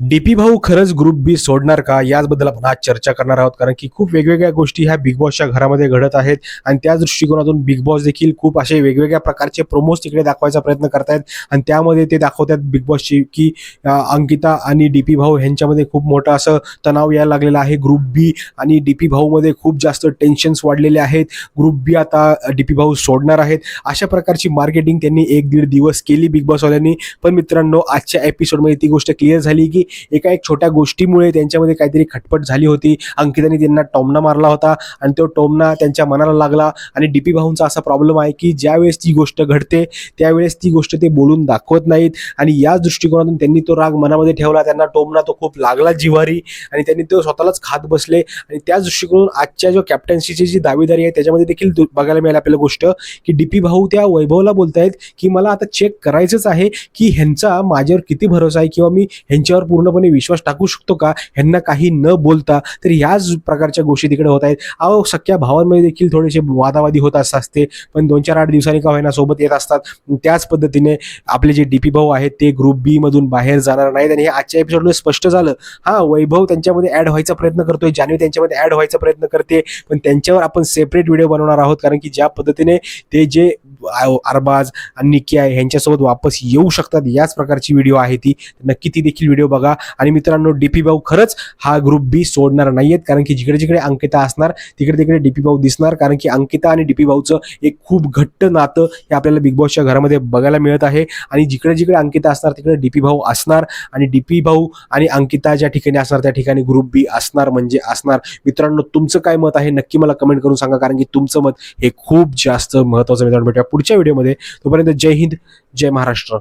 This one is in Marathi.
डीपी भाऊ खरंच ग्रुप बी सोडणार का? याचबद्दल आपण आज चर्चा करणार आहोत. कारण की खूप वेगवेगळ्या गोष्टी ह्या बिग बॉसच्या घरामध्ये घडत आहेत. आणि त्या दृष्टिकोनातून बिग बॉस देखील खूप असे वेगवेगळ्या प्रकारचे प्रोमोज तिकडे दाखवायचा प्रयत्न करतायत. आणि त्यामध्ये ते दाखवतात बिग बॉसची की अंकिता आणि डीपी भाऊ ह्यांच्यामध्ये खूप मोठं असं तणाव यायला लागलेला आहे. ग्रुप बी आणि डीपी भाऊमध्ये खूप जास्त टेन्शन्स वाढलेले आहेत. ग्रुप बी आता डीपी भाऊ सोडणार आहेत. अशा प्रकारची मार्केटिंग त्यांनी एक दीड दिवस केली बिग बॉसवाल्यांनी पण मित्रांनो आजच्या एपिसोडमध्ये ती गोष्ट क्लिअर झाली की एका एक छोट्या गोष्टीमुळे त्यांच्यामध्ये काहीतरी खटपट झाली होती. अंकिताने त्यांना टोमना मारला होता आणि तो टोमना त्यांच्या मनाला लागला आणि डीपी भाऊंचा असा प्रॉब्लेम आहे की ज्यावेळेस ती गोष्ट घडते त्यावेळेस ती गोष्ट ते बोलून दाखवत नाहीत. आणि याच दृष्टिकोनातून त्यांनी तो राग मनामध्ये ठेवला. त्यांना टोमना तो खूप लागला जिवारी आणि त्यांनी तो स्वतःलाच खात बसले. आणि त्याच दृष्टिकोनातून आजच्या जो कॅप्टन्सीची जी दावेदारी आहे त्याच्यामध्ये देखील बघायला मिळाली आपल्याला गोष्ट की डीपी भाऊ त्या वैभवला बोलतायत की मला आता चेक करायचंच आहे की ह्यांचा माझ्यावर किती भरोसा आहे किंवा मी ह्यांच्यावर पूर्णपणे विश्वास टाकू शकतो का? ह्यांना काही न बोलता तर ह्याच प्रकारच्या गोष्टी तिकडे होत आहेत. अहो सख्या भावांमध्ये देखील थोडेसे वादावादी होत असते पण दोन चार आठ दिवसांनी का होईना सोबत येत असतात. त्याच पद्धतीने आपले जे डीपी भाऊ आहेत ते ग्रुप बी मधून बाहेर जाणार नाहीत. आणि हे आजच्या एपिसोडमध्ये स्पष्ट झालं. हा वैभव त्यांच्यामध्ये ऍड व्हायचा प्रयत्न करतोय. जान्हवी त्यांच्यामध्ये ऍड व्हायचा प्रयत्न करते. पण त्यांच्यावर आपण सेपरेट व्हिडिओ बनवणार आहोत. कारण की ज्या पद्धतीने ते जे अरबाज आणि निकी आहे ह्यांच्यासोबत वापस येऊ शकतात याच प्रकारची व्हिडिओ आहे ती. नक्की ती देखील व्हिडिओ बघा. आणि मित्रांनो डीपी भाऊ खरंच हा ग्रुप बी सोडणार नाहीयेत कारण की जिकडे जिकडे अंकिता असणार तिकडे तिकडे डीपी भाऊ दिसणार कारण की अंकिता आणि डीपी भाऊचं एक खूप घट्ट नातं हे आपल्याला बिग बॉसच्या घरामध्ये बघायला मिळत आहे. आणि जिकडे जिकडे अंकिता असणार तिकडे डीपी भाऊ असणार. आणि डीपी भाऊ आणि अंकिता ज्या ठिकाणी असणार त्या ठिकाणी ग्रुप बी असणार म्हणजे असणार. मित्रांनो तुमचं काय मत आहे? नक्की मला कमेंट करून सांगा कारण की तुमचं मत हे खूप जास्त महत्वाचं मित्रांनो. भेटूया पुढच्या व्हिडिओमध्ये तोपर्यंत जय हिंद जय महाराष्ट्र.